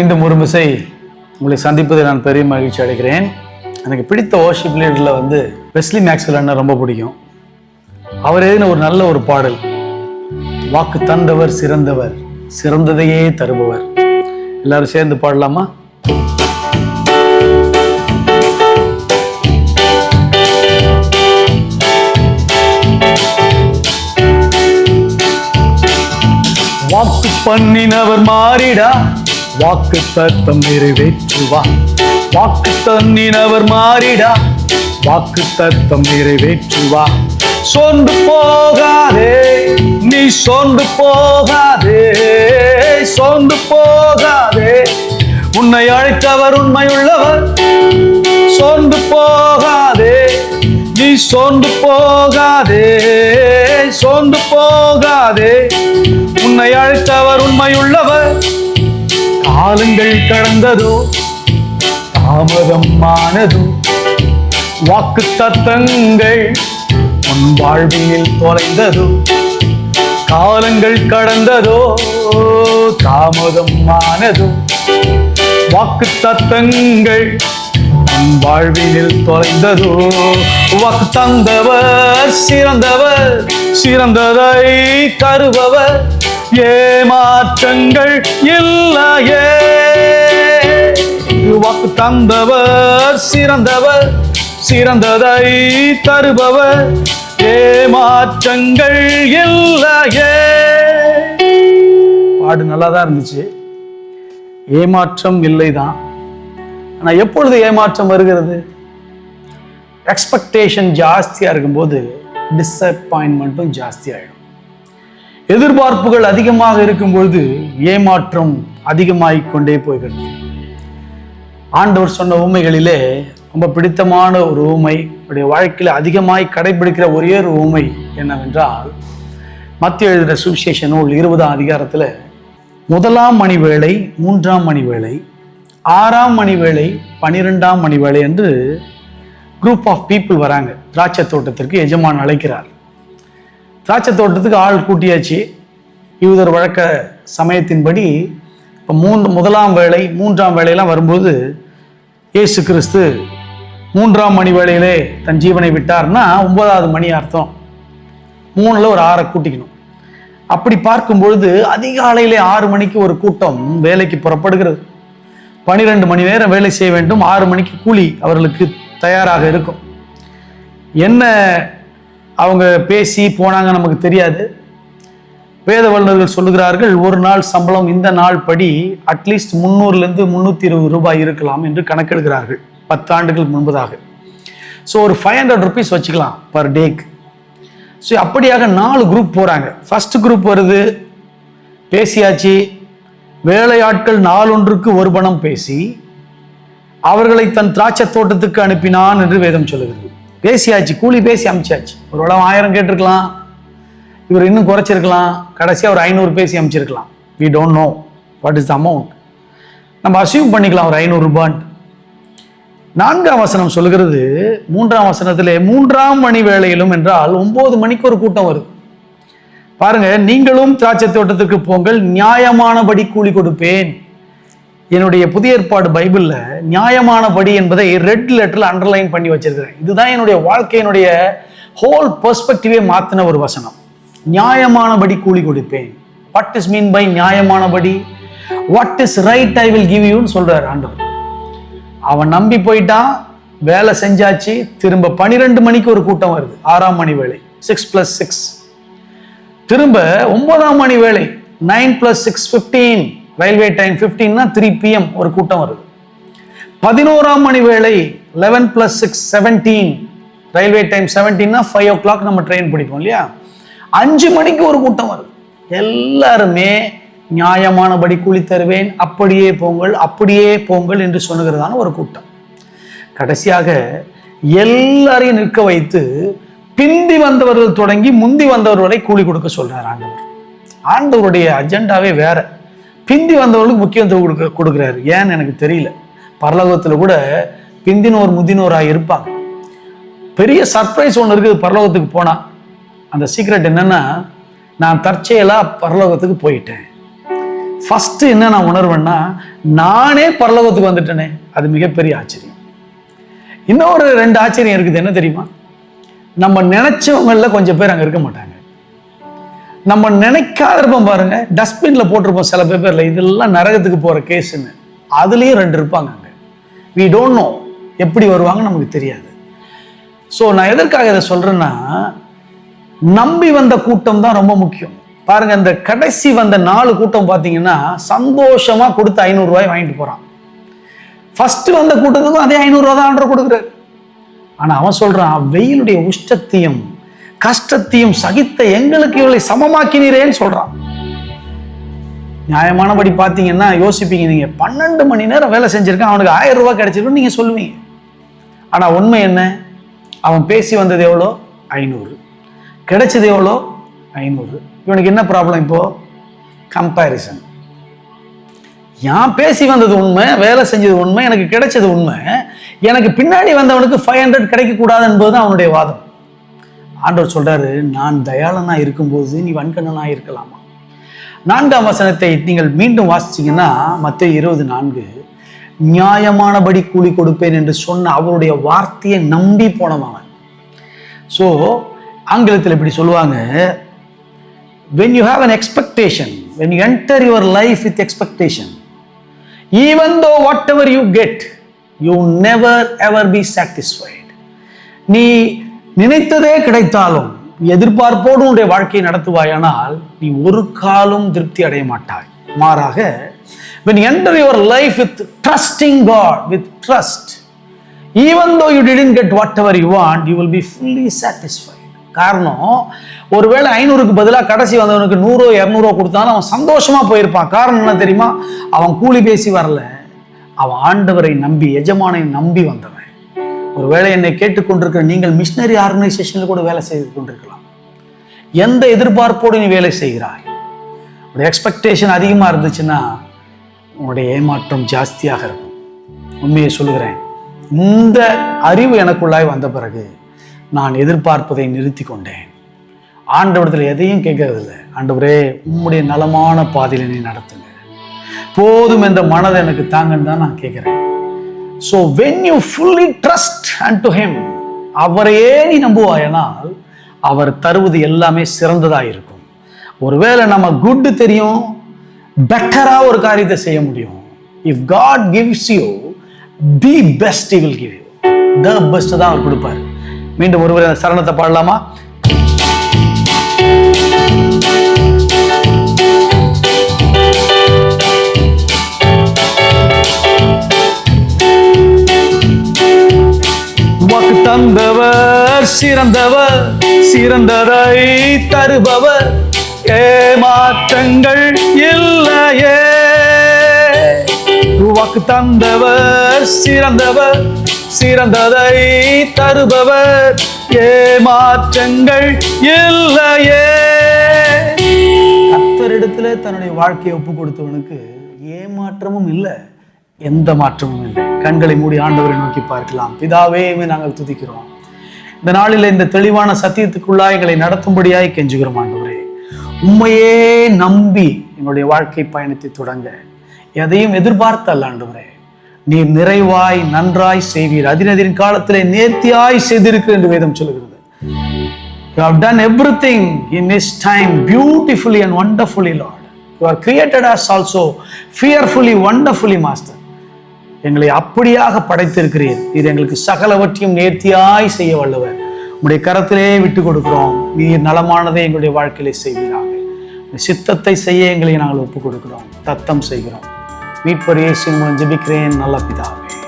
மீண்டும் ஒரு மிசை உங்களை சந்திப்பதை நான் பெரிய மகிழ்ச்சி அடைகிறேன். எனக்கு பிடித்த ஓஷிப் லீடரில் வந்து வெஸ்லி மேக்ஸ்வெல் அண்ணன் ரொம்ப பிடிக்கும். அவர் எழுதின ஒரு நல்ல ஒரு பாடல் வாக்கு தந்தவர் சிறந்தவர் சிறந்ததையே தருபவர். எல்லாரும் சேர்ந்து பாடலாமா? வாக்கு பண்ணினவர் மாறிடா வாக்கு தத்தம் நிறைவேற்றுவா. வாக்கு தன்னினவர் மாறிடா. வாக்கு தத்தம் நிறைவேற்றுவா. சோர்ந்து போகாதே நீ சோர்ந்து போகாதே சோர்ந்து போகாதே. உன்னை அழைத்தவர் உண்மையுள்ளவர். சோர்ந்து போகாதே நீ சோர்ந்து போகாதே சோர்ந்து போகாதே. உன்னை அழைத்தவர் உண்மையுள்ளவர். காலங்கள் கடந்ததோ தாமதம் ஆனதோ வாக்கு தத்தங்கள் உன் வாழ்வினில் தொலைந்ததோ காலங்கள் கடந்ததோ தாமதம் ஆனதோ வாக்கு தத்தங்கள் உன் வாழ்வினில் தொலைந்ததோ. வாக்கு தந்தவர் சிறந்தவர் சிறந்ததை தருபவர் ஏமாற்றங்கள் இல்லையே. வாக்கு தந்தவர் சிறந்தவர் சிறந்ததை தருபவர். ஏமாற்றங்கள் இல்லையே. பாடு நல்லா தான் இருந்துச்சு ஏமாற்றம் இல்லைதான். ஆனா எப்பொழுது ஏமாற்றம் வருகிறது? எக்ஸ்பெக்டேஷன் ஜாஸ்தியா இருக்கும்போது டிசப்பாயின்மெண்ட்டும் ஜாஸ்தி ஆயிடும் எதிர்பார்ப்புகள் அதிகமாக இருக்கும் பொழுது ஏமாற்றம் அதிகமாகிக் கொண்டே போய்கிறது. ஆண்டவர் சொன்ன உண்மைகளிலே ரொம்ப பிடித்தமான ஒரு ஊமை உடைய வாழ்க்கையில் அதிகமாய் கடைபிடிக்கிற ஒரே ஒரு ஊமை என்னவென்றால் மத்திய எழுதின சுவிசேஷ நூல் இருபதாம் அதிகாரத்தில் முதலாம் மணி வேளை மூன்றாம் மணி வேளை ஆறாம் மணி வேளை பனிரெண்டாம் மணி வேளை என்று குரூப் ஆஃப் பீப்புள் வராங்க. திராட்சை தோட்டத்திற்கு எஜமான் அழைக்கிறார். திராட்சை தோட்டத்துக்கு ஆள் கூட்டியாச்சு. யூதர் வழக்க சமயத்தின்படி இப்போ மூன்று முதலாம் வேளை மூன்றாம் வேளையெல்லாம் வரும்போது இயேசு கிறிஸ்து மூன்றாம் மணி வேளையிலே தன் ஜீவனை விட்டார்னா ஒன்பதாவது மணி அர்த்தம். மூணில் ஒரு ஆறை கூட்டிக்கணும். அப்படி பார்க்கும் பொழுது அதிகாலையிலே ஆறு மணிக்கு ஒரு கூட்டம் வேலைக்கு புறப்படுகிறது. பனிரெண்டு மணி நேரம் வேலை செய்ய வேண்டும். ஆறு மணிக்கு கூலி அவர்களுக்கு தயாராக இருக்கும். என்ன அவங்க பேசி போனாங்க நமக்கு தெரியாது. வேத வல்லுநர்கள் சொல்லுகிறார்கள் ஒரு நாள் சம்பளம் இந்த நாள் படி அட்லீஸ்ட் முந்நூறுலேருந்து முந்நூற்றி இருபது ரூபாய் இருக்கலாம் என்று கணக்கெடுக்கிறார்கள் பத்தாண்டுகள் முன்பதாக. ஸோ ஒரு ஃபைவ் ஹண்ட்ரட் ருபீஸ் வச்சுக்கலாம் பர் டேக்கு ஸோ அப்படியாக நாலு குரூப் போகிறாங்க ஃபஸ்ட் குரூப் வருது பேசியாச்சு. வேலையாட்கள் நாளொன்றுக்கு ஒரு பணம் பேசி அவர்களை தன் திராட்சை தோட்டத்துக்கு அனுப்பினான் என்று வேதம் சொல்லுகிறது. பேசியாச்சு கூலி பேசி அமிச்சாச்சு. ஒரு வேளை ஆயிரம் கேட்டிருக்கலாம். இவர் இன்னும் குறைச்சிருக்கலாம். கடைசியாக ஒரு ஐநூறு பேசி அமிச்சிருக்கலாம். We don't know what is the amount நம்ம அசியூம் பண்ணிக்கலாம் ஒரு ஐநூறுரூபான்ட்டு நான்காம் வசனம் சொல்லுகிறது மூன்றாம் வசனத்தில் மூன்றாம் மணி வேளையிலும் என்றால் ஒம்பது மணிக்கு ஒரு கூட்டம் வருது. பாருங்க நீங்களும் திராட்சை தோட்டத்துக்கு போங்கள் நியாயமானபடி கூலி கொடுப்பேன். என்னுடைய புதிய ஏற்பாடு பைபிளில் நியாயமானபடி என்பதை ரெட் லெட்டரில் அண்டர்லைன் பண்ணி வச்சிருக்கிறேன். இதுதான் என்னுடைய வாழ்க்கையினுடைய ஹோல் பெர்ஸ்பெக்டிவே மாற்றின ஒரு வசனம். நியாயமானபடி கூலி கொடுப்பேன். What is mean by நியாயமானபடி what is right I will give யூன்னு சொல்கிறார் ஆண்டவர். அவன் நம்பி போயிட்டான் வேலை செஞ்சாச்சு திரும்ப பன்னிரெண்டு மணிக்கு ஒரு கூட்டம் வருது. ஆறாம் மணி வேலை சிக்ஸ் பிளஸ் சிக்ஸ் திரும்ப ஒன்பதாம் மணி வேலை nine plus six fifteen railway time ஃபிஃப்டீன்னா three PM ஒரு கூட்டம் வருது. பதினோராம் மணி வேலை eleven plus six seventeen railway time செவன்டீன்னா five o'clock நம்ம ட்ரெயின் பிடிப்போம் இல்லையா? அஞ்சு மணிக்கு ஒரு கூட்டம் வருது. எல்லாருமே நியாயமானபடி கூலி தருவேன் அப்படியே போங்கள் அப்படியே போங்கள் என்று சொல்லுகிறதான ஒரு கூட்டம். கடைசியாக எல்லாரையும் நிற்க வைத்து பிந்தி வந்தவர்கள் தொடங்கி முந்தி வந்தவர் வரை கூலி கொடுக்க சொல்றார் ஆண்டவர். ஆண்டவருடைய அஜெண்டாவே வேற. பிந்தி வந்தவர்களுக்கு முக்கியத்துவம் கொடுக்க கொடுக்குறாரு. ஏன்னு எனக்கு தெரியல. பரலோகத்தில் கூட பிந்தினோர் முதினோராக இருப்பாங்க. பெரிய சர்ப்ரைஸ் ஒன்று இருக்குது பரலோகத்துக்கு போனால் அந்த சீக்ரெட் என்னன்னா நான் தற்செயலாக பரலோகத்துக்கு போயிட்டேன். ஃபஸ்ட்டு என்ன நான் உணர்வேன்னா நானே பரலோகத்துக்கு வந்துட்டேனே. அது மிகப்பெரிய ஆச்சரியம். இன்னொரு ரெண்டு ஆச்சரியம் இருக்குது. என்ன தெரியுமா? நம்ம நினச்சவங்களில் கொஞ்சம் பேர் அங்கே இருக்க மாட்டாங்க. நம்ம நினைக்காத இருப்போம் பாருங்க டஸ்ட்பின்ல போட்டிருப்போம் சில பேப்பரில் இதெல்லாம் நரகத்துக்கு போற கேஸுன்னு அதுலேயும் ரெண்டு இருப்பாங்க அங்க. வி டோன்ட் நோ எப்படி வருவாங்க நமக்கு தெரியாது. ஸோ நான் எதற்காக இதை சொல்றேன்னா நம்பி வந்த கூட்டம் தான் ரொம்ப முக்கியம். பாருங்க இந்த கடைசி வந்த நாலு கூட்டம் பார்த்தீங்கன்னா சந்தோஷமா கொடுத்து ஐநூறுரூவாய் வாங்கிட்டு போறான். ஃபர்ஸ்ட் வந்த கூட்டத்துக்கும் அதே ஐநூறுரூவா தான் ஆர்டர் கொடுக்குறாரு. ஆனால் அவன் சொல்றான் வெயிலுடைய உஷ்டத்தையும் கஷ்டத்தையும் சகித்த எங்களுக்கு இவளை சமமாக்கினீரேன்னு சொல்றான். நியாயமானபடி பார்த்தீங்கன்னா யோசிப்பீங்க நீங்க பன்னெண்டு மணி நேரம் வேலை செஞ்சிருக்கான் அவனுக்கு ஆயிரம் ரூபாய் கிடைச்சிருக்கும் நீங்க சொல்லுவீங்க. ஆனா உண்மை என்ன? அவன் பேசி வந்தது எவ்வளோ? ஐநூறு. கிடைச்சது எவ்வளோ? ஐநூறு. இவனுக்கு என்ன ப்ராப்ளம் இப்போ? கம்பேரிசன் நான் பேசி வந்தது உண்மை வேலை செஞ்சது உண்மை எனக்கு கிடைச்சது உண்மை எனக்கு பின்னாடி வந்தவனுக்கு ஃபைவ் ஹண்ட்ரட் கிடைக்கக்கூடாது என்பது தான் அவனுடைய வாதம். ஆண்டவர் சொல்றாரு நான் தயாளனா இருக்கும்போது நீ வன்கண்ணனா இருக்கலாமா? நான்காம் வசனத்தை நீங்கள் மீண்டும் வாசிச்சீங்கன்னா மற்ற இருபது நான்கு நியாயமானபடி கூலி கொடுப்பேன் என்று சொன்ன அவருடைய வார்த்தையை நம்பி போனவன். ஸோ ஆங்கிலத்தில் இப்படி சொல்லுவாங்க when you have an expectation when you enter your life with expectation even though whatever you get you never ever be satisfied நீ நினைத்ததே கிடைத்தாலும் எதிர்பார்ப்போடு உன்னுடைய வாழ்க்கையை நடத்துவாயானால் நீ ஒரு காலும் திருப்தி அடைய மாட்டாய். மாறாக when enter your life with trusting God with trust even though you didn't get whatever you want you will be fully satisfied காரணம் ஒருவேளை ஐநூறுக்கு பதிலாக கடைசி வந்தவனுக்கு நூறோ இரநூறுவா கொடுத்தாலும் அவன் சந்தோஷமாக போயிருப்பான். காரணம் என்ன தெரியுமா? அவன் கூலி பேசி வரல. அவன் ஆண்டவரை நம்பி எஜமானை நம்பி வந்தவன். ஒருவேளை என்னை கேட்டுக்கொண்டிருக்கிற நீங்கள் மிஷினரி ஆர்கனைசேஷன்ல கூட வேலை செய்து கொண்டிருக்கலாம். எந்த எதிர்பார்ப்போடு நீ வேலை செய்கிறாய்? உடைய எக்ஸ்பெக்டேஷன் அதிகமாக இருந்துச்சுன்னா உன்னுடைய ஏமாற்றம் ஜாஸ்தியாக இருக்கும். உண்மையை சொல்லுகிறேன். இந்த அறிவு எனக்குள்ளாய் வந்த பிறகு நான் எதிர்பார்ப்பதை நிறுத்தி கொண்டேன். ஆண்டவரத்தில் எதையும் கேட்கறதில்லை. ஆண்டவரே உம்முடைய நலமான பாதையில் நீ நடத்துங்க. போதும் என்ற மனதை எனக்கு தாங்கன்னு தான் நான் கேட்குறேன். So when you fully trust and to him அவரையே நீ நம்புவாயனால் அவர் தருவது எல்லாமே சிறந்ததாக இருக்கும். ஒருவேளை நம்ம குட் தெரியும் பெட்டராக ஒரு காரியத்தை செய்ய முடியும். If God gives you the best will give you the best தான் அவர் கொடுப்பாரு. மீண்டும் ஒருவர் சரணத்தை பாடலாமா? தந்தவர் சிறந்தவர் சிறந்ததை தருபவர். ஏமாற்றங்கள் இல்லையே. உவாக்கு தந்தவர் சிறந்தவர் சிறந்ததை தருபவர். ஏமாற்றங்கள் இல்லையே. கத்தரிடத்துல தன்னுடைய வாழ்க்கையை ஒப்பு கொடுத்தவனுக்கு ஏமாற்றமும் இல்லை எந்த மாற்றமும் இல்லை. கண்களை மூடி ஆண்டவரை நோக்கி பார்க்கலாம். பிதாவே நாங்கள் துதிக்கிறோம். இந்த நாளில் இந்த தெளிவான சத்தியத்துக்குள்ளாய் எங்களை நடத்தும்படியாய் கெஞ்சுகிறோம் ஆண்டவரே. உண்மையே நம்பி என்னுடைய வாழ்க்கை பயணத்தை தொடங்க. எதையும் எதிர்பார்த்த அல்ல ஆண்டவரே. நீர் நிறைவாய் நன்றாய் செய்வீர். அதினதின் காலத்திலே நேர்த்தியாய் செய்திருக்கு என்று வேதம் சொல்லுகிறது. You have done everything in His time beautifully and wonderfully, Lord. You are created us also fearfully, wonderfully, Master. எங்களை அப்படியாக படைத்திருக்கிறீர். இது எங்களுக்கு சகலவற்றையும் நேர்த்தியாய் செய்ய வல்லவர். உங்களுடைய கரத்திலே விட்டு கொடுக்கிறோம். நீர் நலமானதை எங்களுடைய வாழ்க்கையிலே செய்வீராக. சித்தத்தை செய்ய எங்களை நாங்கள் ஒப்பு கொடுக்கிறோம். தத்தம் செய்கிறோம். மீட்பர் இயேசு மூலம் நல்ல பிதாவே.